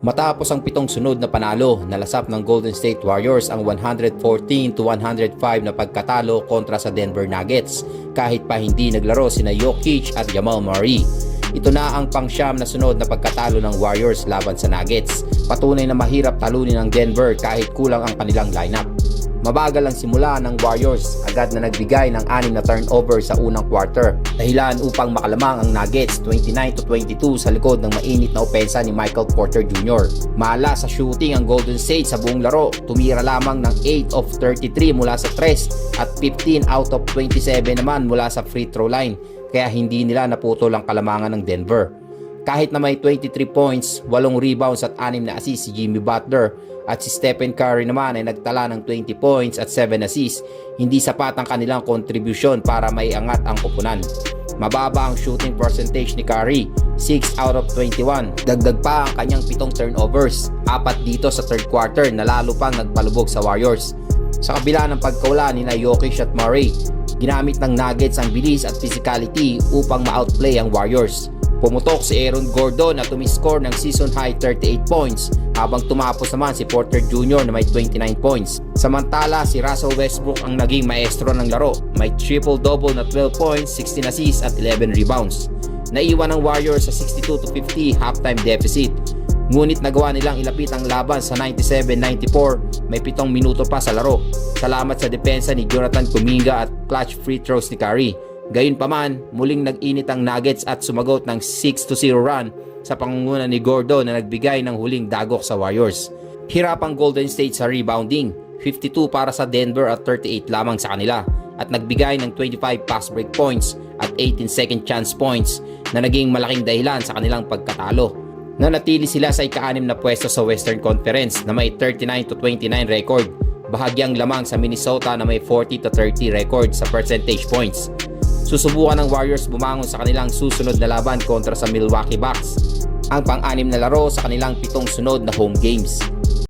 Matapos ang pitong sunod na panalo, nalasap ng Golden State Warriors ang 114 to 105 na pagkatalo kontra sa Denver Nuggets kahit pa hindi naglaro sina Jokic at Jamal Murray. Ito na ang pangsyam na sunod na pagkatalo ng Warriors laban sa Nuggets. Patunay na mahirap talunin ng Denver kahit kulang ang kanilang lineup. Mabagal ang simula ng Warriors agad na nagbigay ng anim na turnover sa unang quarter. Dahilan upang makalamang ang Nuggets 29 to 22 sa likod ng mainit na opensa ni Michael Porter Jr. Mala sa shooting ang Golden State sa buong laro. Tumira lamang ng 8 of 33 mula sa 3 at 15 out of 27 naman mula sa free throw line kaya hindi nila naputol ang kalamangan ng Denver. Kahit na may 23 points, 8 rebounds at 6 na assist si Jimmy Butler at si Stephen Curry naman ay nagtala ng 20 points at 7 assists, hindi sapat ang kanilang kontribusyon para maiangat ang kupunan. Mababa ang shooting percentage ni Curry, 6 out of 21. Dagdag pa ang kanyang pitong turnovers, apat dito sa third quarter na lalo pang nagpalubog sa Warriors. Sa kabila ng pagkawala ni na Jokic at Murray, ginamit ng Nuggets ang bilis at physicality upang ma-outplay ang Warriors. Pumutok si Aaron Gordon na tumiscore ng season high 38 points habang tumapos naman si Porter Jr. na may 29 points. Samantala si Russell Westbrook ang naging maestro ng laro. May triple-double na 12 points, 16 assists at 11 rebounds. Naiwan ng Warriors sa 62 to 50 halftime deficit. Ngunit nagawa nilang ilapit ang laban sa 97-94, may pitong minuto pa sa laro. Salamat sa depensa ni Jonathan Kuminga at clutch free throws ni Curry. Gayunpaman, muling nag-init ang Nuggets at sumagot ng 6-0 run sa pangunguna ni Gordon na nagbigay ng huling dagok sa Warriors. Hirap ang Golden State sa rebounding, 52 para sa Denver at 38 lamang sa kanila at nagbigay ng 25 pass break points at 18 second chance points na naging malaking dahilan sa kanilang pagkatalo. Nanatili sila sa ika-anim na pwesto sa Western Conference na may 39 to 29 record, bahagyang lamang sa Minnesota na may 40 to 30 record sa percentage points. Susubukan ng Warriors bumangon sa kanilang susunod na laban kontra sa Milwaukee Bucks, ang pang-anim na laro sa kanilang pitong sunod na home games.